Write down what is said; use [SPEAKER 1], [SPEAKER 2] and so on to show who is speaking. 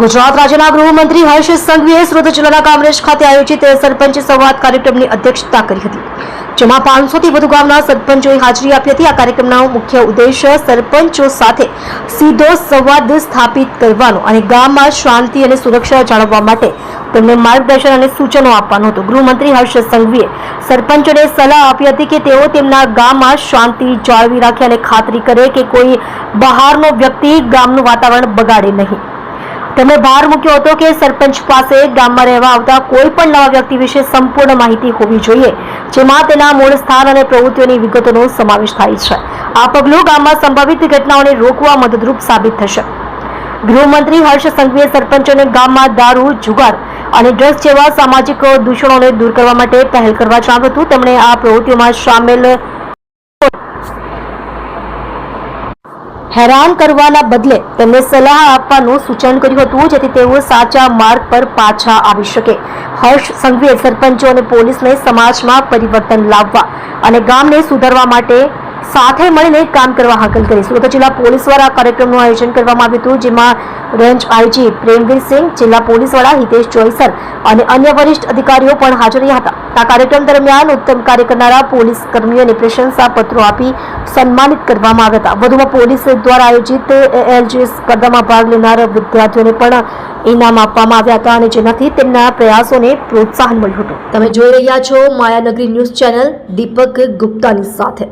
[SPEAKER 1] ગુજરાત રાજ્યના ગૃહમંત્રી હર્ષ સંઘવીએ સુરત જિલ્લાના કામરેજ ખાતે આયોજિત સરપંચ સંવાદ કાર્યક્રમની અધ્યક્ષતા કરી હતી, જેમાં પાંચસોથી વધુ ગામના સરપંચોએ હાજરી આપી હતી. આ કાર્યક્રમનો મુખ્ય ઉદ્દેશ સરપંચો સાથે સીધો સંવાદ સ્થાપિત કરવાનો અને ગામમાં શાંતિ અને સુરક્ષા જાળવવા માટે તેમને માર્ગદર્શન અને સૂચનો આપવાનું હતું. ગૃહમંત્રી હર્ષ સંઘવીએ સરપંચોને સલાહ આપી હતી કે તેઓ તેમના ગામમાં શાંતિ જાળવી રાખે અને ખાતરી કરે કે કોઈ બહારનો વ્યક્તિ ગામનું વાતાવરણ બગાડે નહીં. તેમણે ભાર મૂક્યો હતો કે સરપંચ પાસે ગામમાં રહેવા આવતા કોઈ પણ નવા વ્યક્તિ વિશે સંપૂર્ણ માહિતી હોવી જોઈએ, જેમાં તેના મૂળ સ્થાન અને પ્રવૃત્તિઓની વિગતોનો સમાવેશ થાય છે. આ પગલું ગામમાં સંભવિત ઘટનાઓને રોકવા મદદરૂપ સાબિત થશે. ગૃહમંત્રી હર્ષ સંઘવીએ સરપંચોને ગામમાં દારૂ, જુગાર અને ડ્રગ્સ જેવા સામાજિક દૂષણોને દૂર કરવા માટે પહેલ કરવા જણાવ્યું હતું. તેમણે આ પ્રવૃત્તિઓમાં સામેલ હેરાન કરવાના બદલે તેમને સલાહ આપવાનું સૂચન કર્યું હતું, જેથી તેઓ સાચા માર્ગ પર પાછા આવી શકે. હર્ષ સંઘવીએ સરપંચો અને પોલીસને સમાજમાં પરિવર્તન લાવવા અને ગામને સુધારવા માટે સાથે મળીને કામ કરવા હાકલ કરી સુરત જિલ્લા પોલીસ દ્વારા કાર્યક્રમનું આયોજન કરવામાં આવ્યું હતું, જેમાં રેન્જ આઈજી પ્રેમવીરસિંહ જિલ્લા પોલીસ વડા હિતેશ જોઈસર અને અન્ય વરિષ્ઠ અધિકારીઓ પણ હાજર રહ્યા હતા. આ કાર્યક્રમ દરમિયાન ઉત્તમ કાર્ય કરનારા પોલીસ કર્મીઓને પ્રશંસા પત્રો આપી સન્માનિત કરવામાં આવ્યા હતા. વધુમાં પોલીસ દ્વારા આયોજિત એલજી સ્પર્ધામાં ભાગ લેનાર વિદ્યાર્થીઓને પણ ઇનામ આપવામાં આવ્યા હતા અને જેનાથી તેમના પ્રયાસોને પ્રોત્સાહન મળ્યું હતું. તમે જોઈ રહ્યા છો માયાનગરી ન્યૂઝ ચેનલ દીપક ગુપ્તાની સાથે.